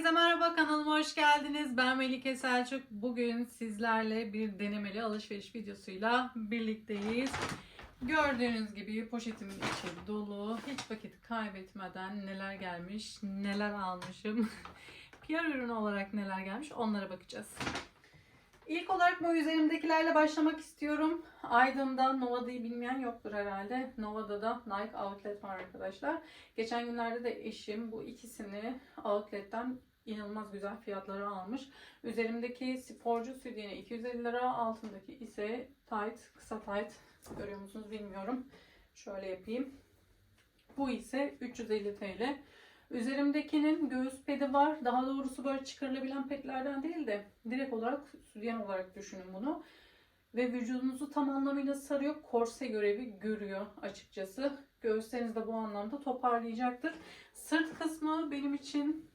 Herkese merhaba kanalıma hoş geldiniz. Ben Melike Selçuk. Bugün sizlerle bir denemeli alışveriş videosuyla birlikteyiz. Gördüğünüz gibi poşetimin içi dolu. Hiç vakit kaybetmeden neler gelmiş, neler almışım. PR ürünü olarak neler gelmiş onlara bakacağız. İlk olarak bu üzerimdekilerle başlamak istiyorum. Aydın'da Nova'da'yı bilmeyen yoktur herhalde. Nova'da da Nike Outlet var arkadaşlar. Geçen günlerde de eşim bu ikisini Outlet'ten inanılmaz güzel fiyatlara almış. Üzerimdeki sporcu sütyeni 250 lira, altındaki ise tight, kısa tight. Görüyor musunuz bilmiyorum. Şöyle yapayım. Bu ise 350 TL. Üzerimdekinin göğüs pedi var. Daha doğrusu böyle çıkarılabilen petlerden değil de direkt olarak sütyen olarak düşünün bunu. Ve vücudunuzu tam anlamıyla sarıyor. Korse görevi görüyor açıkçası. Göğüsleriniz de bu anlamda toparlayacaktır. Sırt kısmı benim için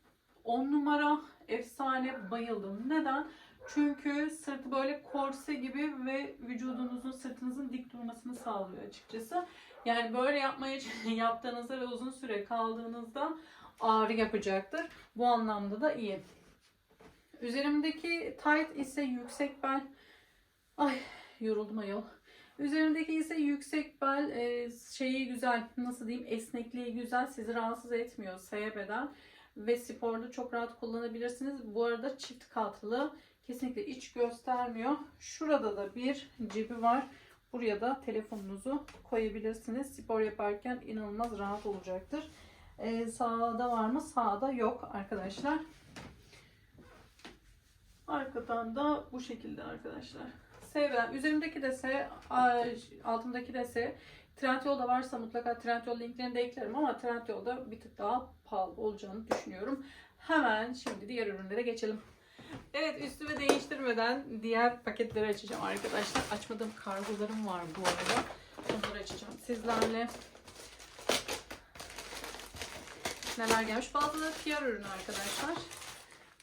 10 numara efsane bayıldım. Neden? Çünkü sırtı böyle korse gibi ve vücudunuzun sırtınızın dik durmasını sağlıyor açıkçası. Yani böyle yapmaya yaptığınızda ve uzun süre kaldığınızda ağrı yapacaktır. Bu anlamda da iyi. Üzerimdeki tight ise yüksek bel. Ay yoruldum ayol. Üzerimdeki ise yüksek bel e, şeyi güzel nasıl diyeyim esnekliği güzel sizi rahatsız etmiyor S beden ve sporda çok rahat kullanabilirsiniz. Bu arada çift katlı kesinlikle iç göstermiyor. Şurada da bir cebi var. Buraya da telefonunuzu koyabilirsiniz. Spor yaparken inanılmaz rahat olacaktır. Ee, sağda var mı? Sağda yok arkadaşlar. Arkadan da bu şekilde arkadaşlar. Sevgiler. Üzerimdeki de S, altındaki de S. Trendyol'da varsa mutlaka Trendyol linklerini de eklerim ama Trendyol'da bir tık daha pahalı olacağını düşünüyorum. Hemen şimdi diğer ürünlere geçelim. Evet üstümü değiştirmeden diğer paketleri açacağım arkadaşlar. Açmadığım kargolarım var bu arada. Onları açacağım sizlerle. Neler gelmiş? Bazıları PR ürünü arkadaşlar.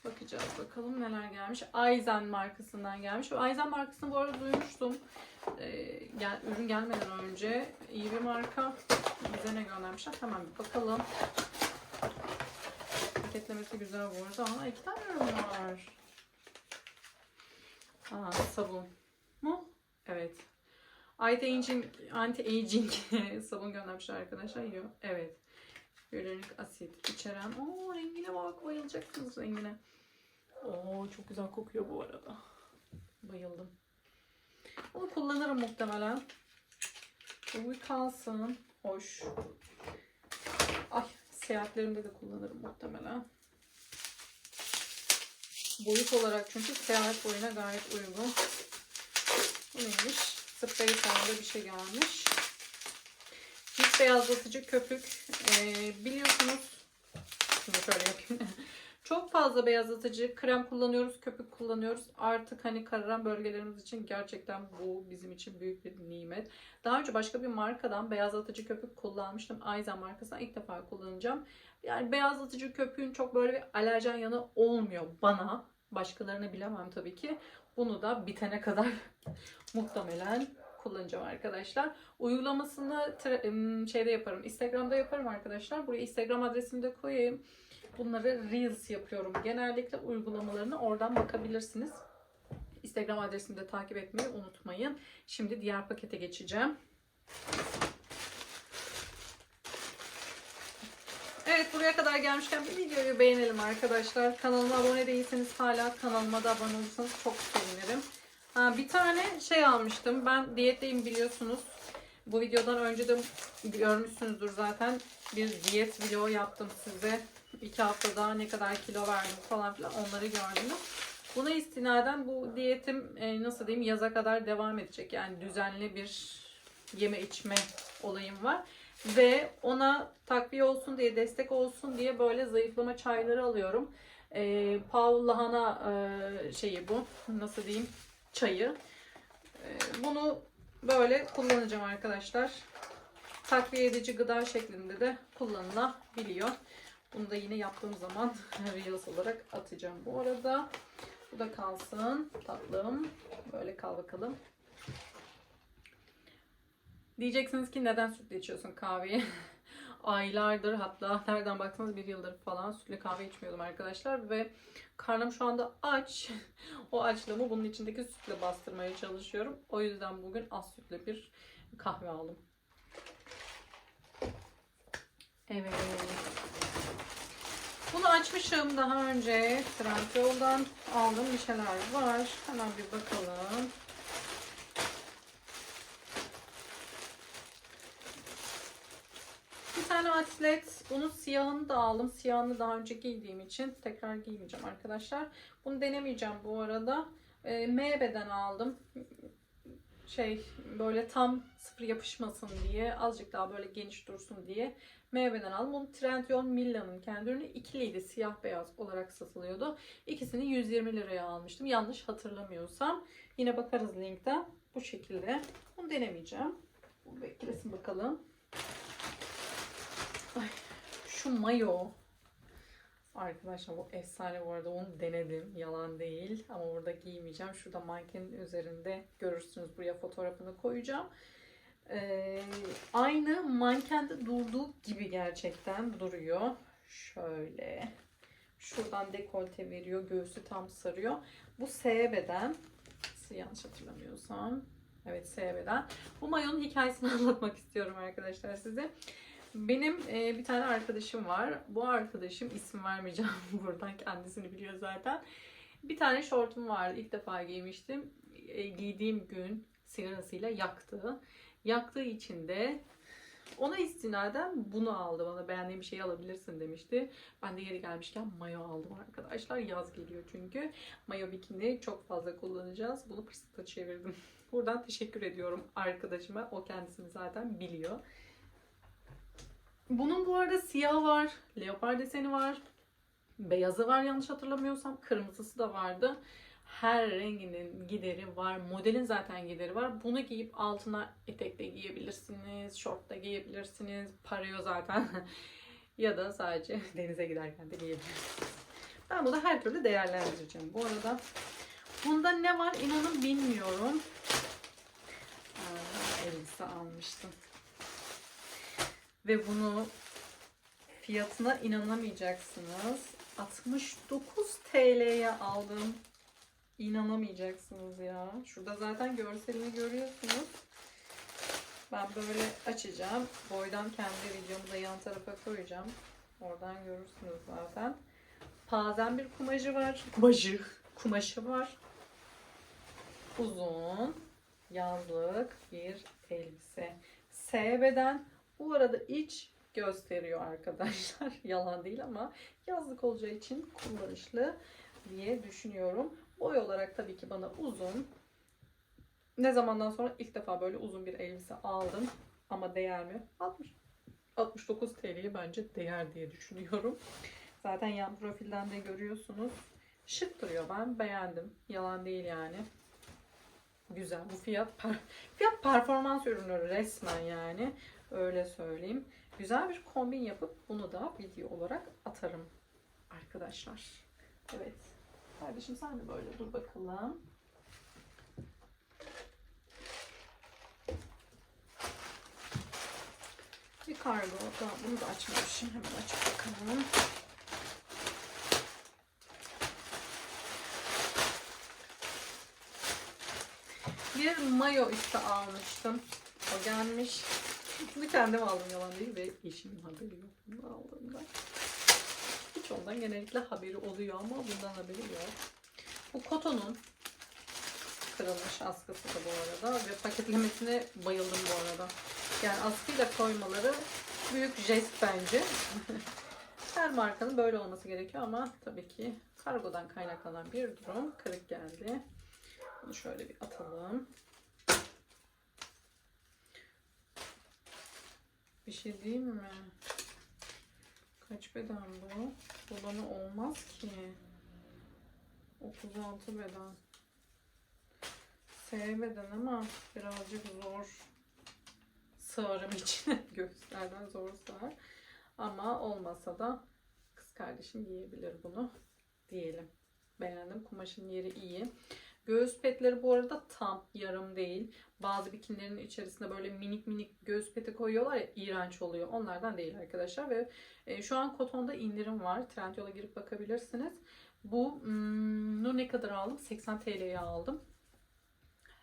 Bakacağız bakalım neler gelmiş. Aizen markasından gelmiş. Aizen markasını bu arada duymuştum. Ee, gel, ürün gelmeden önce iyi bir marka. Bize ne göndermişler? Hemen bir bakalım. Paketlemesi güzel bu arada. Aa, iki tane ürün var. Aa, sabun mu? Evet. Anti-aging, anti-aging sabun göndermişler arkadaşlar. Yok. Evet. Hyaluronik asit içeren. Oo rengine bak. Bayılacaksınız rengine. Oo çok güzel kokuyor bu arada. Bayıldım. Bunu kullanırım muhtemelen. Bu kalsın. Hoş. Ay seyahatlerimde de kullanırım muhtemelen. Boyut olarak çünkü seyahat boyuna gayet uygun. Bu neymiş? Sprey formunda bir şey gelmiş. Cilt beyazlatıcı köpük. Ee, biliyorsunuz şunu şöyle yapayım. Çok fazla beyazlatıcı krem kullanıyoruz, köpük kullanıyoruz. Artık hani kararan bölgelerimiz için gerçekten bu bizim için büyük bir nimet. Daha önce başka bir markadan beyazlatıcı köpük kullanmıştım. Aizen markasından ilk defa kullanacağım. Yani beyazlatıcı köpüğün çok böyle bir alerjen yanı olmuyor bana. Başkalarını bilemem tabii ki. Bunu da bitene kadar muhtemelen kullanacağım arkadaşlar. Uygulamasını şeyde yaparım. Instagram'da yaparım arkadaşlar. Buraya Instagram adresimi de koyayım. Bunları Reels yapıyorum. Genellikle uygulamalarını oradan bakabilirsiniz. Instagram adresimi de takip etmeyi unutmayın. Şimdi diğer pakete geçeceğim. Evet buraya kadar gelmişken bir videoyu beğenelim arkadaşlar. Kanalıma abone değilseniz hala kanalıma da abone olursanız çok sevinirim. Ha, bir tane şey almıştım. Ben diyetteyim biliyorsunuz. Bu videodan önce de görmüşsünüzdür zaten. Bir diyet video yaptım size. İki haftada ne kadar kilo verdim falan filan onları gördünüz. Buna istinaden bu diyetim e, nasıl diyeyim yaza kadar devam edecek. Yani düzenli bir yeme içme olayım var. Ve ona takviye olsun diye, destek olsun diye böyle zayıflama çayları alıyorum. E, Paul lahana e, şeyi bu. Nasıl diyeyim? Çayı. E, bunu böyle kullanacağım arkadaşlar. Takviye edici gıda şeklinde de kullanılabiliyor. Bunu da yine yaptığım zaman Reels olarak atacağım. Bu arada bu da kalsın tatlım. Böyle kal bakalım. Diyeceksiniz ki neden sütle içiyorsun kahveyi? aylardır hatta nereden baksanız bir yıldır falan sütlü kahve içmiyordum arkadaşlar ve karnım şu anda aç. o açlığımı bunun içindeki sütle bastırmaya çalışıyorum. O yüzden bugün az sütlü bir kahve aldım. Evet. Bunu açmışım daha önce. Trendyol'dan aldığım bir şeyler var. Hemen bir bakalım. Bir tane atlet. Bunun siyahını da aldım. Siyahını daha önce giydiğim için tekrar giymeyeceğim arkadaşlar. Bunu denemeyeceğim bu arada. E, MB'den aldım. Şey böyle tam sıfır yapışmasın diye azıcık daha böyle geniş dursun diye MB'den aldım. Bunu Trendyol Milla'nın kendi ürünü ikiliydi. Siyah beyaz olarak satılıyordu. İkisini 120 liraya almıştım. Yanlış hatırlamıyorsam. Yine bakarız linkten. Bu şekilde. Bunu denemeyeceğim. Bu beklesin bakalım. Ay, şu mayo. Arkadaşlar bu efsane bu arada onu denedim. Yalan değil. Ama burada giymeyeceğim. Şurada mankenin üzerinde görürsünüz. Buraya fotoğrafını koyacağım. Ee, aynı mankende durduğu gibi gerçekten duruyor. Şöyle. Şuradan dekolte veriyor. Göğsü tam sarıyor. Bu SB'den. Yanlış hatırlamıyorsam. Evet SB'den. Bu mayonun hikayesini anlatmak istiyorum arkadaşlar size. Benim e, bir tane arkadaşım var. Bu arkadaşım isim vermeyeceğim buradan kendisini biliyor zaten. Bir tane şortum vardı. İlk defa giymiştim. E, giydiğim gün sigarasıyla yaktı. Yaktığı için de ona istinaden bunu aldı. Bana beğendiğim bir şey alabilirsin demişti. Ben de yeri gelmişken mayo aldım arkadaşlar. Yaz geliyor çünkü. Mayo bikini çok fazla kullanacağız. Bunu fırsata çevirdim. Buradan teşekkür ediyorum arkadaşıma. O kendisini zaten biliyor. Bunun bu arada siyahı var, leopar deseni var, beyazı var yanlış hatırlamıyorsam, kırmızısı da vardı. Her renginin gideri var, modelin zaten gideri var. Bunu giyip altına etek de giyebilirsiniz, şort da giyebilirsiniz, parıyor zaten. ya da sadece denize giderken de giyebilirsiniz. Ben bunu her türlü değerlendireceğim. Bu arada bunda ne var inanın bilmiyorum. Aa, elbise almıştım. Ve bunu fiyatına inanamayacaksınız. 69 TL'ye aldım. İnanamayacaksınız ya. Şurada zaten görselini görüyorsunuz. Ben böyle açacağım. Boydan kendi videomu da yan tarafa koyacağım. Oradan görürsünüz zaten. Pazen bir kumaşı var. Kumaşı. Kumaşı var. Uzun. Yazlık bir elbise. SB'den bu arada iç gösteriyor arkadaşlar. Yalan değil ama yazlık olacağı için kullanışlı diye düşünüyorum. Boy olarak tabii ki bana uzun. Ne zamandan sonra ilk defa böyle uzun bir elbise aldım. Ama değer mi? 60. 69 TL'ye bence değer diye düşünüyorum. Zaten yan profilden de görüyorsunuz. Şık duruyor. Ben beğendim. Yalan değil yani. Güzel. Bu fiyat per fiyat performans ürünü resmen yani. Öyle söyleyeyim. Güzel bir kombin yapıp bunu da video olarak atarım arkadaşlar. Evet. Kardeşim sen de böyle dur bakalım. Bir kargo. Bunu da açmamışım. Hemen açıp bakalım. Bir mayo üstü almıştım. O gelmiş. Bunu kendim aldım yalan değil ve eşimin haberi yok bunu aldığımda. Hiç ondan genellikle haberi oluyor ama bundan haberi yok. Bu kotonun kırılmış askısı da bu arada ve paketlemesine bayıldım bu arada. Yani askıyla koymaları büyük jest bence. Her markanın böyle olması gerekiyor ama tabii ki kargodan kaynaklanan bir durum. Kırık geldi. Bunu şöyle bir atalım. Bir şey değil mi? Kaç beden bu? Bu olmaz ki. 36 beden. S beden ama birazcık zor. Sığarım için. Göğüslerden zor sığar. Ama olmasa da kız kardeşim giyebilir bunu. Diyelim. Beğendim. Kumaşın yeri iyi. Göğüs petleri bu arada tam yarım değil. Bazı bikinilerin içerisinde böyle minik minik göğüs peti koyuyorlar ya iğrenç oluyor. Onlardan değil arkadaşlar ve e, şu an kotonda indirim var. Trendyol'a girip bakabilirsiniz. Bu hmm, ne kadar aldım? 80 TL'ye aldım.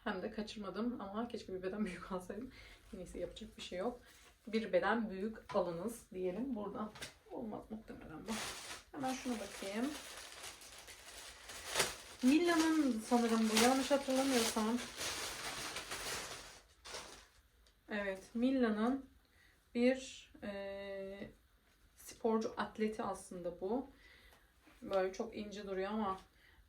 Hem de kaçırmadım ama keşke bir beden büyük alsaydım. Neyse yapacak bir şey yok. Bir beden büyük alınız diyelim. Burada olmaz muhtemelen bu. Hemen şuna bakayım. Milla'nın sanırım bu. Yanlış hatırlamıyorsam. Evet. Milla'nın bir eee, sporcu atleti aslında bu. Böyle çok ince duruyor ama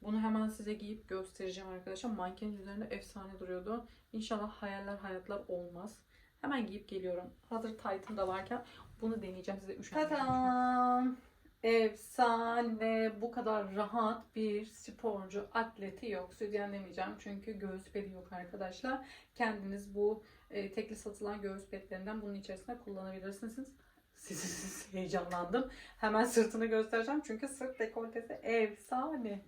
bunu hemen size giyip göstereceğim arkadaşlar. Mankenin üzerinde efsane duruyordu. İnşallah hayaller hayatlar olmaz. Hemen giyip geliyorum. Hazır tight'ım da varken bunu deneyeceğim size üşenmeyeceğim. Tadam! Efsane. Bu kadar rahat bir sporcu atleti yok. Sütyen demeyeceğim çünkü göğüs pedi yok arkadaşlar. Kendiniz bu e, tekli satılan göğüs pedlerinden bunun içerisinde kullanabilirsiniz. Siz heyecanlandım. Hemen sırtını göstereceğim çünkü sırt dekoltesi efsane.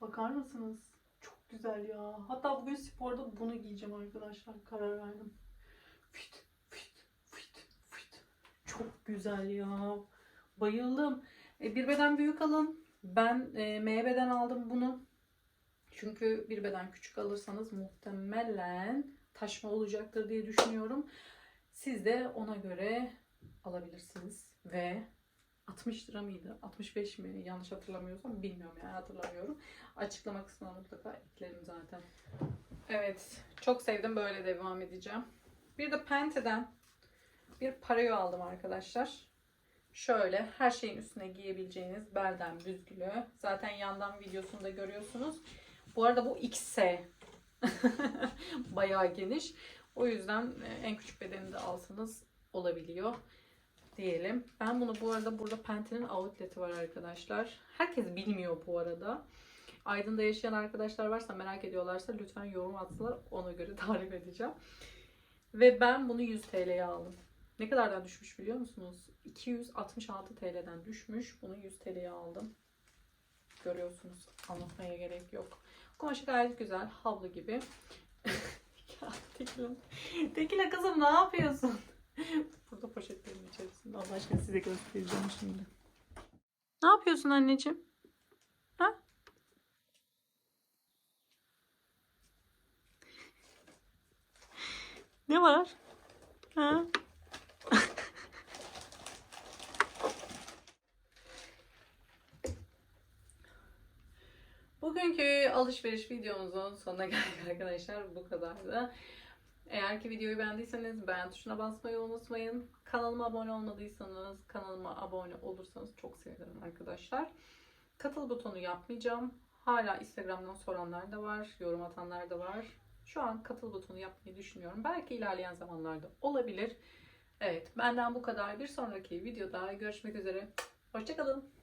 Bakar mısınız? Çok güzel ya. Hatta bugün sporda bunu giyeceğim arkadaşlar. Karar verdim. Fit. Çok güzel ya. Bayıldım. E, bir beden büyük alın. Ben e, M beden aldım bunu. Çünkü bir beden küçük alırsanız muhtemelen taşma olacaktır diye düşünüyorum. Siz de ona göre alabilirsiniz. Ve 60 lira mıydı? 65 mi? Yanlış hatırlamıyorsam bilmiyorum yani hatırlamıyorum. Açıklama kısmına mutlaka eklerim zaten. Evet. Çok sevdim. Böyle devam edeceğim. Bir de Pente'den bir parayo aldım arkadaşlar. Şöyle her şeyin üstüne giyebileceğiniz belden büzgülü. Zaten yandan videosunu da görüyorsunuz. Bu arada bu XS. Bayağı geniş. O yüzden e, en küçük bedeni de alsanız olabiliyor diyelim. Ben bunu bu arada burada Pente'nin outlet'i var arkadaşlar. Herkes bilmiyor bu arada. Aydın'da yaşayan arkadaşlar varsa merak ediyorlarsa lütfen yorum atsınlar. Ona göre tarif edeceğim. Ve ben bunu 100 TL'ye aldım. Ne kadardan düşmüş biliyor musunuz? 266 TL'den düşmüş. Bunu 100 TL'ye aldım. Görüyorsunuz. Anlatmaya gerek yok. Kumaşı gayet güzel. Havlu gibi. Tekila. Tekila kızım ne yapıyorsun? Burada poşetlerin içerisinde. Allah aşkına size göstereceğim şimdi. Ne yapıyorsun anneciğim? Ha? Ne var? Ha? Alışveriş videomuzun sonuna geldik arkadaşlar. Bu kadardı. Eğer ki videoyu beğendiyseniz beğen tuşuna basmayı unutmayın. Kanalıma abone olmadıysanız kanalıma abone olursanız çok sevinirim arkadaşlar. Katıl butonu yapmayacağım. Hala Instagram'dan soranlar da var. Yorum atanlar da var. Şu an katıl butonu yapmayı düşünüyorum. Belki ilerleyen zamanlarda olabilir. Evet benden bu kadar. Bir sonraki videoda görüşmek üzere. Hoşçakalın.